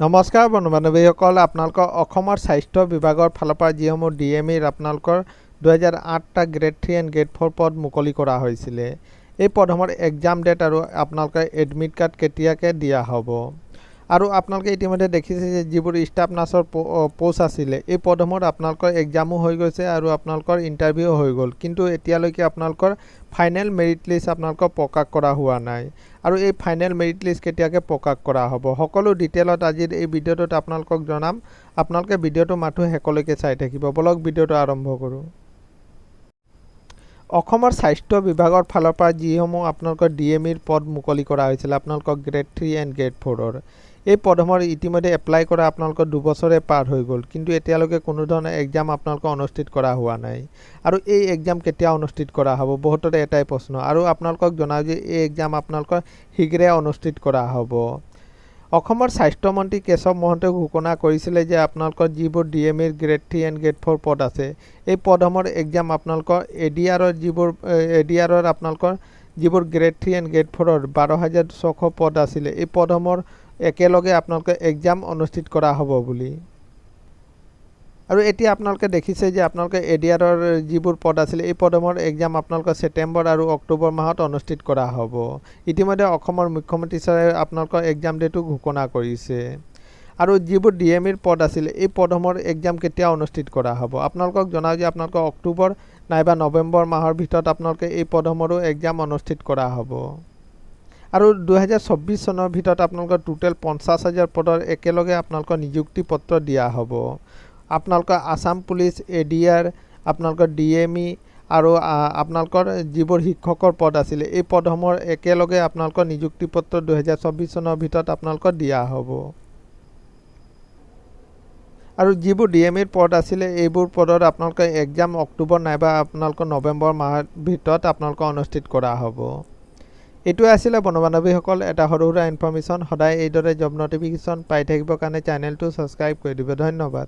নমস্কাৰ বন্ধু বান্ধৱীসকল আপোনালোকৰ অসমৰ স্বাস্থ্য বিভাগৰ ফালৰ পৰা যিসমূহ ডি এম ইৰ আপোনালোকৰ দুহেজাৰ আঠটা grade three and grade four পদ মুকলি কৰা হৈছিলে। এই পদসমূহৰ এক্সাম ডেট আৰু আপোনালোকে এডমিট কাৰ্ড কেতিয়াকৈ দিয়া হ'ব? আৰু আপোনালোকে ইতিমধ্যে দেখিছে যে যিবোৰ ষ্টাফ নাৰ্ছৰ প'ষ্ট আছিলে এই পদসমূহত আপোনালোকৰ এক্সামো হৈ গৈছে আৰু আপোনালোকৰ ইণ্টাৰভিউ হৈ গ'ল। কিন্তু এতিয়ালৈকে আপোনালোকৰ ফাইনেল মেৰিট লিষ্ট আপোনালোকৰ প্ৰকাশ কৰা হোৱা নাই। আৰু এই ফাইনেল মেৰিট লিষ্ট কেতিয়াকৈ প্ৰকাশ কৰা হ'ব? সকলো ডিটেইলত আজিৰ এই ভিডিঅ'টোত আপোনালোকক জনাম। আপোনালোকে ভিডিঅ'টো মাথো শেষলৈকে চাই থাকিব। বলক ভিডিঅ'টো আৰম্ভ কৰোঁ। অসমৰ স্বাস্থ্য বিভাগৰ ফালৰ পৰা যিসমূহ আপোনালোকৰ ডি এম ইৰ পদ মুকলি কৰা হৈছিলে আপোনালোকৰ গ্ৰেড থ্ৰী এণ্ড গ্ৰেড ফ'ৰৰ এই পদসমূহৰ ইতিমধ্যে এপ্লাই কৰা আপোনালোকৰ দুবছৰে পাৰ হৈ গ'ল। কিন্তু এতিয়ালৈকে কোনো ধৰণৰ এক্সাম আপোনালোকৰ অনুষ্ঠিত কৰা হোৱা নাই। আৰু এই এক্সাম কেতিয়া অনুষ্ঠিত কৰা হ'ব বহুতৰে এটাই প্ৰশ্ন। আৰু আপোনালোকক জনাওঁ যে এই এক্সাম আপোনালোকৰ শীঘ্ৰে অনুষ্ঠিত কৰা হ'ব। অসমৰ স্বাস্থ্যমন্ত্ৰী কেশৱ মহন্তই ঘোষণা কৰিছিলে যে আপোনালোকৰ যিবোৰ ডি এম ইৰ grade three and grade four পদ আছে এই পদসমূহৰ এক্সাম আপোনালোকৰ এ ডি আৰৰ যিবোৰ এ ডি আৰৰ আপোনালোকৰ যিবোৰ গ্ৰেড থ্ৰী এণ্ড গ্ৰেড ফ'ৰৰ বাৰ হাজাৰ ছশ পদ আছিলে এই পদসমূহৰ একেলগে আপোনালোকে এক্সাম অনুষ্ঠিত কৰা হ'ব বুলি। আৰু এতিয়া আপোনালোকে দেখিছে যে আপোনালোকে এ ডি আৰৰ যিবোৰ পদ আছিলে এই পদসমূহৰ এক্সাম আপোনালোকৰ ছেপ্টেম্বৰ আৰু অক্টোবৰ মাহত অনুষ্ঠিত কৰা হ'ব। ইতিমধ্যে অসমৰ মুখ্যমন্ত্ৰী ছাৰে আপোনালোকৰ এক্সাম ডেটো ঘোষণা কৰিছে। আৰু যিবোৰ ডি এম ইৰ পদ আছিলে এই পদসমূহৰ এক্সাম কেতিয়া অনুষ্ঠিত কৰা হ'ব? আপোনালোকক জনাওঁ যে আপোনালোকৰ অক্টোবৰ নাইবা নৱেম্বৰ মাহৰ ভিতৰত আপোনালোকে এই পদসমূহৰো এক্সাম অনুষ্ঠিত কৰা হ'ব। আৰু দুহেজাৰ চৌব্বিছ চনৰ ভিতৰত আপোনালোকৰ টোটেল পঞ্চাছ হাজাৰ পদৰ একেলগে আপোনালোকৰ নিযুক্তি পত্ৰ দিয়া হ'ব। আপোনালোকৰ Assam police A D R আপোনালোকৰ ডি এম ই আৰু আপোনালোকৰ যিবোৰ শিক্ষকৰ পদ আছিলে এই পদসমূহৰ একেলগে আপোনালোকৰ নিযুক্তি পত্ৰ দুহেজাৰ চৌব্বিছ চনৰ ভিতৰত আপোনালোকৰ দিয়া হ'ব। আৰু যিবোৰ ডি এম ইৰ পদ আছিলে এইবোৰ পদত আপোনালোকে এক্সাম অক্টোবৰ নাইবা আপোনালোকৰ নৱেম্বৰ মাহৰ ভিতৰত আপোনালোকৰ অনুষ্ঠিত কৰা হ'ব। এইটোৱে আছিলে বন্ধু এটা সৰু সুৰা ইনফৰ্মেশ্যন সদায় এইদৰে জব নটিফিকেশ্যন পাই থাকিবৰ কাৰণে চেনেলটো ছাবস্ক্ৰাইব কৰি দিব। ধন্যবাদ।